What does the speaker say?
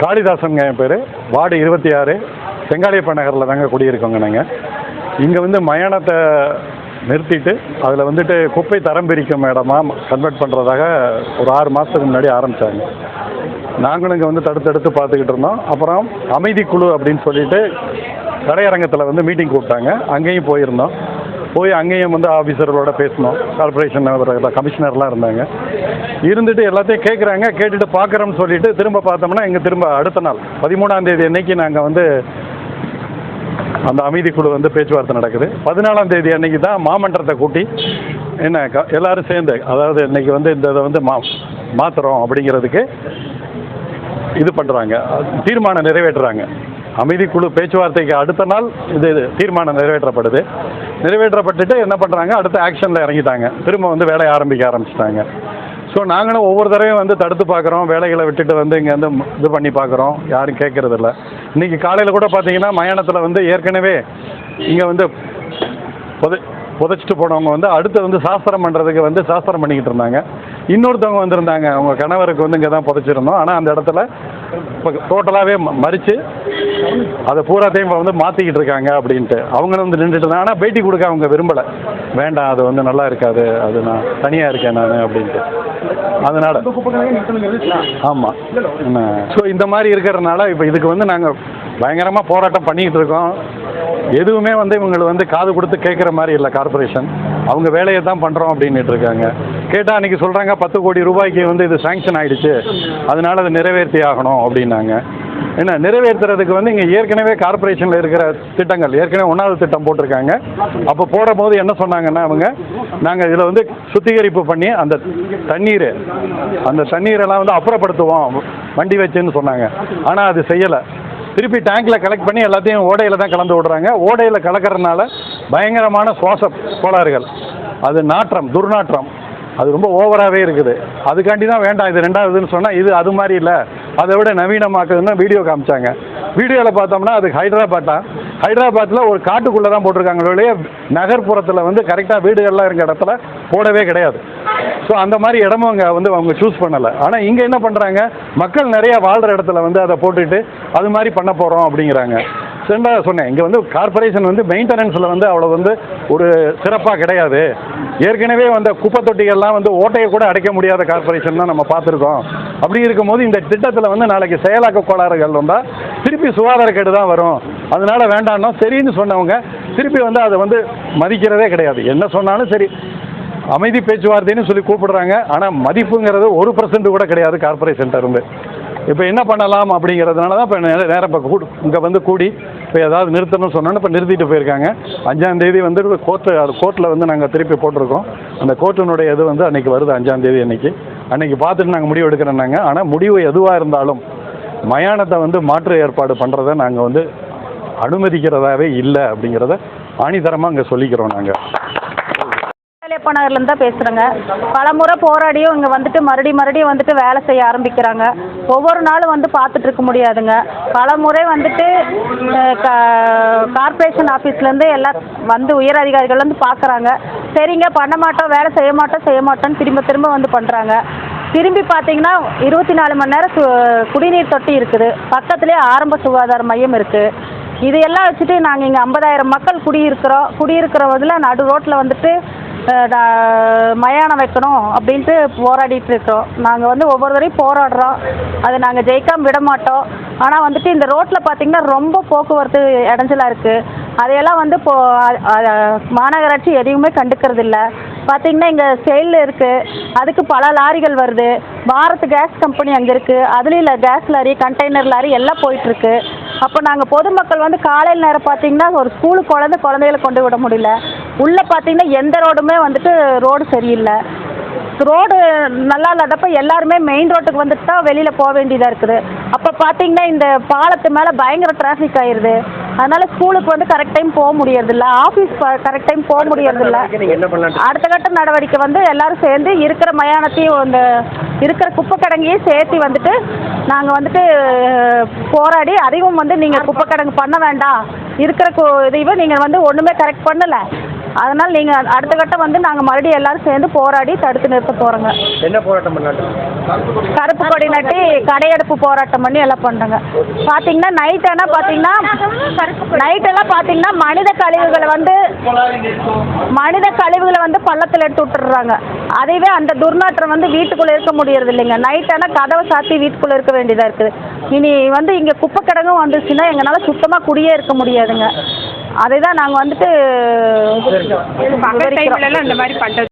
காளிதாசனுங்க என் பேர். வார்டு இருபத்தி ஆறு செங்காலியப்ப நகரில் தாங்க குடியிருக்கோங்க நாங்கள் இங்கே வந்து மயானத்தை நிறுத்திட்டு அதில் வந்துட்டு குப்பை தரம் பிரிக்கும் இடமா கன்வெர்ட் பண்ணுறதாக ஒரு ஆறு மாதத்துக்கு முன்னாடி ஆரம்பித்தாங்க நாங்களும் இங்கே வந்து தடுத்து தடுத்து பார்த்துக்கிட்டு இருந்தோம். அப்புறம் அமைதி குழு அப்படின்னு சொல்லிட்டு கடையரங்கத்தில் வந்து மீட்டிங் கூப்பிட்டாங்க. அங்கேயும் போயிருந்தோம். போய் அங்கேயும் வந்து ஆஃபீஸர்களோட பேசினோம். கார்பரேஷன் கமிஷனர்லாம் இருந்தாங்க. இருந்துட்டு எல்லாத்தையும் கேட்குறாங்க கேட்டுட்டு பார்க்குறோம்னு சொல்லிட்டு திரும்ப பார்த்தோம்னா இங்கே திரும்ப அடுத்த நாள் பதிமூணாம் தேதி அன்னைக்கு நாங்கள் வந்து அந்த அமைதி குழு வந்து பேச்சுவார்த்தை நடக்குது. பதினாலாம் தேதி அன்னைக்கு தான் மாமன்றத்தை கூட்டி என்ன க எல்லாரும் சேர்ந்து அதாவது இன்னைக்கு வந்து இந்த இதை வந்து மா மாற்றுறோம் அப்படிங்கிறதுக்கு இது பண்ணுறாங்க தீர்மானம் நிறைவேற்றுறாங்க. அமைதி குழு பேச்சுவார்த்தைக்கு அடுத்த நாள் இது இது தீர்மானம் நிறைவேற்றப்படுது. நிறைவேற்றப்பட்டுட்டு என்ன பண்ணுறாங்க அடுத்த ஆக்ஷனில் இறங்கிட்டாங்க. திரும்ப வந்து வேலையை ஆரம்பிக்க ஆரம்பிச்சிட்டாங்க. ஸோ நாங்களும் ஒவ்வொரு தடவையும் வந்து தடுத்து பார்க்குறோம். வேலைகளை விட்டுட்டு வந்து இங்கே வந்து இது பண்ணி பார்க்குறோம். யாரும் கேட்கறதில்ல. இன்றைக்கி காலையில் கூட பார்த்தீங்கன்னா மயானத்தில் வந்து ஏற்கனவே இங்கே வந்து புதை புதைச்சிட்டு போனவங்க வந்து அடுத்து வந்து சாஸ்திரம் பண்ணுறதுக்கு வந்து சாஸ்திரம் பண்ணிக்கிட்டு இருந்தாங்க. இன்னொருத்தவங்க வந்திருந்தாங்க. அவங்க கணவருக்கு வந்து இங்கே தான் புதைச்சிருந்தோம். ஆனால் அந்த இடத்துல இப்போ டோட்டலாகவே மறித்து அதை பூராத்தையும் இப்போ வந்து மாற்றிக்கிட்டு இருக்காங்க அப்படின்ட்டு. அவங்க வந்து நின்றுட்டு இருந்தாங்க. ஆனால் பேட்டி கொடுக்க அவங்க விரும்பலை. வேண்டாம் அது வந்து நல்லா இருக்காது. அது நான் தனியாக இருக்கேன் நான் அப்படின்ட்டு. அதனால. ஆமாம் ஸோ இந்த மாதிரி இருக்கிறதுனால இப்போ இதுக்கு வந்து நாங்கள் பயங்கரமாக போராட்டம் பண்ணிக்கிட்டு இருக்கோம். எதுவுமே வந்து இவங்களை வந்து காது கொடுத்து கேட்குற மாதிரி இல்லை கார்ப்பரேஷன் அவங்க வேலையை தான் பண்ணுறோம் அப்படின்னுட்டு இருக்காங்க. கேட்டால் அன்றைக்கி சொல்கிறாங்க பத்து கோடி ரூபாய்க்கு வந்து இது சாங்ஷன் ஆயிடுச்சு. அதனால அதை நிறைவேற்றி ஆகணும் அப்படின்னாங்க. என்ன நிறைவேற்றுறதுக்கு வந்து இங்கே ஏற்கனவே கார்ப்பரேஷனில் இருக்கிற திட்டங்கள் ஏற்கனவே ஒன்றாவது திட்டம் போட்டிருக்காங்க. அப்போ போடும்போது என்ன சொன்னாங்கன்னா அவங்க நாங்கள் இதில் வந்து சுத்திகரிப்பு பண்ணி அந்த தண்ணீர் அந்த தண்ணீரெல்லாம் வந்து அப்புறப்படுத்துவோம் வண்டி வச்சுன்னு சொன்னாங்க. ஆனால் அது செய்யலை. திருப்பி டேங்க்கில் கலெக்ட் பண்ணி எல்லாத்தையும் ஓடையில் தான் கலந்து விடுறாங்க. ஓடையில் கலக்கிறதுனால பயங்கரமான சுவாச கோளாறுகள். அது நாற்றம் துர்நாற்றம். அது ரொம்ப ஓவராகவே இருக்குது. அதுக்காண்டி தான் வேண்டாம் இது ரெண்டாவதுன்னு சொன்னால் இது அது மாதிரி இல்லை. அதை விட நவீனமாக்குதுன்னு வீடியோ காமிச்சாங்க. வீடியோவில் பார்த்தோம்னா அது ஹைதராபாத்தா. ஹைதராபாத்தில் ஒரு காட்டுக்குள்ளே தான் போட்டிருக்காங்களே ஒழிய நகர்ப்புறத்தில் வந்து கரெக்டாக வீடுகள்லாம் இருக்க இடத்துல போடவே கிடையாது. ஸோ அந்த மாதிரி இடமும் அங்கே வந்து அவங்க சூஸ் பண்ணலை. ஆனால் இங்கே என்ன பண்ணுறாங்க மக்கள் நிறையா வாழ்கிற இடத்துல வந்து அதை போட்டுட்டு அது மாதிரி பண்ண போகிறோம் அப்படிங்கிறாங்க. சென்டாக சொன்னேன்? இங்கே வந்து கார்ப்பரேஷன் வந்து மெயின்டெனன்ஸில் வந்து அவ்வளோ வந்து ஒரு சிறப்பாக கிடையாது. ஏற்கனவே வந்த குப்பை தொட்டிகள்லாம் வந்து ஓட்டையை கூட அடைக்க முடியாத கார்ப்பரேஷன் தான் நம்ம பார்த்துருக்கோம். அப்படி இருக்கும்போது இந்த திட்டத்தில் வந்து நாளைக்கு செயலாக்க கோளாறுகள் வந்தால் திருப்பி சுகாதாரக்கேடு தான் வரும். அதனால வேண்டாம்னா சரின்னு சொன்னவங்க திருப்பி வந்து அதை வந்து மதிக்கிறதே கிடையாது. என்ன சொன்னாலும் சரி. அமைதி பேச்சுவார்த்தைன்னு சொல்லி கூப்பிடுறாங்க. ஆனால் மதிப்புங்கிறது ஒரு பர்சன்ட் கூட கிடையாது கார்ப்பரேஷன்ட்ட இருந்து. இப்போ என்ன பண்ணலாம் அப்படிங்கிறதுனால தான் இப்போ நேரம் இப்போ கூடு இங்கே வந்து கூடி இப்போ ஏதாவது நிறுத்தணும்னு சொன்னோன்னு இப்போ நிறுத்திட்டு போயிருக்காங்க. அஞ்சாம் தேதி வந்து கோர்ட்டு கோர்ட்டில் வந்து நாங்கள் திருப்பி போட்டிருக்கோம். அந்த கோர்ட்டினுடைய இது வந்து அன்றைக்கி வருது அஞ்சாம் தேதி அன்னைக்கு. அன்னைக்கு பார்த்துட்டு நாங்கள் முடிவு எடுக்கிறோன்னாங்க ஆனால் முடிவு எதுவாக இருந்தாலும் மயானத்தை வந்து மாற்று ஏற்பாடு பண்ணுறதை நாங்கள் வந்து அனுமதிக்கிறதாவே இல்லை அப்படிங்கிறத ஆணித்தரமாக அங்கே சொல்லிக்கிறோம் நாங்கள் வேலையப்ப நகர்லேருந்து தான் பேசுகிறேங்க பலமுறை போராடியும் இங்கே வந்துட்டு மறுபடியும் மறுபடியும் வந்துட்டு வேலை செய்ய ஆரம்பிக்கிறாங்க. ஒவ்வொரு நாளும் வந்து பார்த்துட்டு இருக்க முடியாதுங்க. பல முறை வந்துட்டு அஹ், கா- கார்ப்பரேஷன் ஆஃபீஸ்லேருந்து எல்லாம் வந்து உயர் அதிகாரிகள்லேருந்து பார்க்குறாங்க சரிங்க பண்ண மாட்டோம் வேலை செய்ய மாட்டோம் செய்ய மாட்டோம்னு திரும்ப திரும்ப வந்து பண்ணுறாங்க திரும்பி பார்த்தீங்கன்னா இருபத்தி நாலு மணி நேரம் சு குடிநீர் தொட்டி இருக்குது. பக்கத்துலேயே ஆரம்ப சுகாதார மையம் இருக்குது இதையெல்லாம் வச்சுட்டு நாங்கள் இங்கே ஐம்பதாயிரம் மக்கள் குடியிருக்கிறோம். குடியிருக்கிறவதில் நடு ரோட்டில் வந்துட்டு மயானம் வைக்கணும் அப்படின்ட்டு போராடிட்டு இருக்கோம் நாங்கள் வந்து ஒவ்வொரு தடவையும் போராடுறோம். அதை நாங்கள் ஜெயிக்காம விட மாட்டோம். ஆனால் வந்துட்டு இந்த ரோட்டில் பார்த்தீங்கன்னா ரொம்ப போக்குவரத்து இடைஞ்சலாக இருக்குது அதையெல்லாம் வந்து இப்போ மாநகராட்சி எதையுமே கண்டுக்கிறது இல்லை பார்த்தீங்கன்னா இங்கே செயலில் இருக்குது அதுக்கு பல லாரிகள் வருது. பாரத் கேஸ் கம்பெனி அங்கே இருக்குது அதுலேயும் இல்லை கேஸ் லாரி கண்டெய்னர் லாரி எல்லாம் போயிட்டுருக்கு. அப்போ நாங்கள் பொதுமக்கள் வந்து காலையில் நேரம் பார்த்தீங்கன்னா ஒரு ஸ்கூலுக்கு குழந்தை குழந்தைகளை கொண்டு விட முடியல. உள்ளே பார்த்தீங்கன்னா எந்த ரோடுமே வந்துட்டு ரோடு சரியில்லை. ரோடு நல்லா இல்லாதப்ப எல்லாருமே மெயின் ரோட்டுக்கு வந்துட்டு தான் வெளியில் போக வேண்டியதாக இருக்குது. அப்போ பார்த்தீங்கன்னா இந்த பாலத்து மேலே பயங்கர டிராஃபிக் ஆயிடுது அதனால ஸ்கூலுக்கு வந்து கரெக்ட் டைம் போக முடியறதில்ல ஆஃபீஸ் கரெக்ட் டைம் போக முடியறதில்ல அடுத்த கட்ட நடவடிக்கை வந்து எல்லாரும் சேர்ந்து இருக்கிற மயானத்தையும் இந்த இருக்கிற குப்பை கிடங்கையும் சேர்த்து வந்துட்டு நாங்கள் வந்துட்டு போராடி அதையும் வந்து நீங்கள் குப்பை கிடங்கு பண்ண வேண்டாம். இருக்கிற இதையும் நீங்கள் வந்து ஒன்றுமே கரெக்ட் பண்ணலை. அதனால் நீங்கள் அடுத்த கட்டம் வந்து நாங்கள் மறுபடியும் எல்லாரும் சேர்ந்து போராடி தடுத்து நிறுத்த போகிறோங்க என்ன போராட்டம் பண்ணாங்க? கருப்பு கொடி நட்டி கடையெடுப்பு போராட்டம் பண்ணி எல்லாம் பண்ணுறோங்க பார்த்தீங்கன்னா நைட் ஆனால் பார்த்தீங்கன்னா நைட்டெல்லாம் பார்த்தீங்கன்னா மனித கழிவுகளை வந்து மனித கழிவுகளை வந்து பள்ளத்தில் எடுத்து விட்டுறாங்க அதுவே அந்த துர்நாற்றம் வந்து வீட்டுக்குள்ளே இருக்க முடியறது இல்லைங்க. நைட் ஆனால் கதவை சாத்தி வீட்டுக்குள்ளே இருக்க வேண்டியதாக இருக்குது. இனி வந்து இங்கே குப்பை கிடங்கும் வந்துச்சுன்னா எங்களால் சுத்தமாக குடியே இருக்க முடியாதுங்க. அதை தான் நாங்கள் வந்துட்டு பகல் விவரிக்கிறோம். டைம்லலாம் இந்த மாதிரி பண்ணுறது